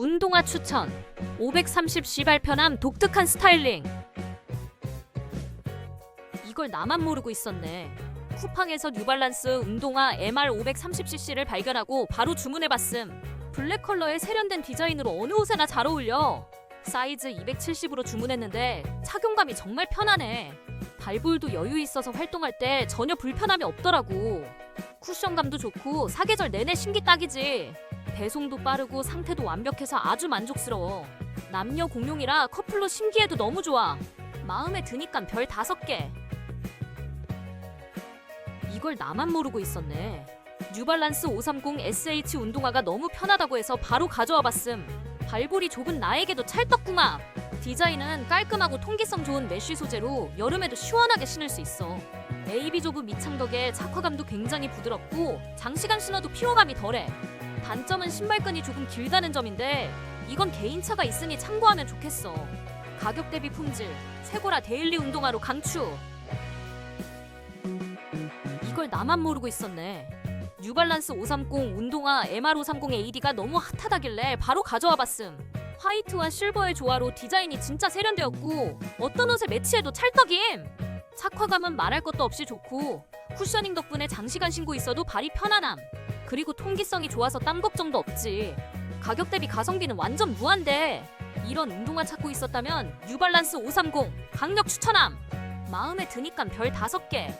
운동화 추천. 530C 발편함 독특한 스타일링. 이걸 나만 모르고 있었네. 쿠팡에서 뉴발란스 운동화 MR530cc를 발견하고 바로 주문해봤음. 블랙 컬러의 세련된 디자인으로 어느 옷에나 잘 어울려. 사이즈 270으로 주문했는데 착용감이 정말 편하네. 발볼도 여유 있어서 활동할 때 전혀 불편함이 없더라고. 쿠션감도 좋고 사계절 내내 신기 딱이지 배송도 빠르고 상태도 완벽해서 아주 만족스러워. 남녀 공용이라 커플로 신기해도 너무 좋아. 마음에 드니깐 별 다섯 개. 이걸 나만 모르고 있었네. 뉴발란스 530 SH 운동화가 너무 편하다고 해서 바로 가져와 봤음. 발볼이 좁은 나에게도 찰떡궁합. 디자인은 깔끔하고 통기성 좋은 메쉬 소재로 여름에도 시원하게 신을 수 있어. AB 조브 밑창 덕에 작화감도 굉장히 부드럽고 장시간 신어도 피로감이 덜해. 단점은 신발끈이 조금 길다는 점인데 이건 개인차가 있으니 참고하면 좋겠어. 가격 대비 품질 최고라 데일리 운동화로 강추. 이걸 나만 모르고 있었네. 뉴발란스 530 운동화 MR530 AD가 너무 핫하다길래 바로 가져와 봤음. 화이트와 실버의 조화로 디자인이 진짜 세련되었고 어떤 옷에 매치해도 찰떡임. 착화감은 말할 것도 없이 좋고 쿠셔닝 덕분에 장시간 신고 있어도 발이 편안함. 그리고 통기성이 좋아서 땀 걱정도 없지. 가격 대비 가성비는 완전 무한대. 이런 운동화 찾고 있었다면 뉴발란스 530 강력 추천함. 마음에 드니깐 별 다섯 개.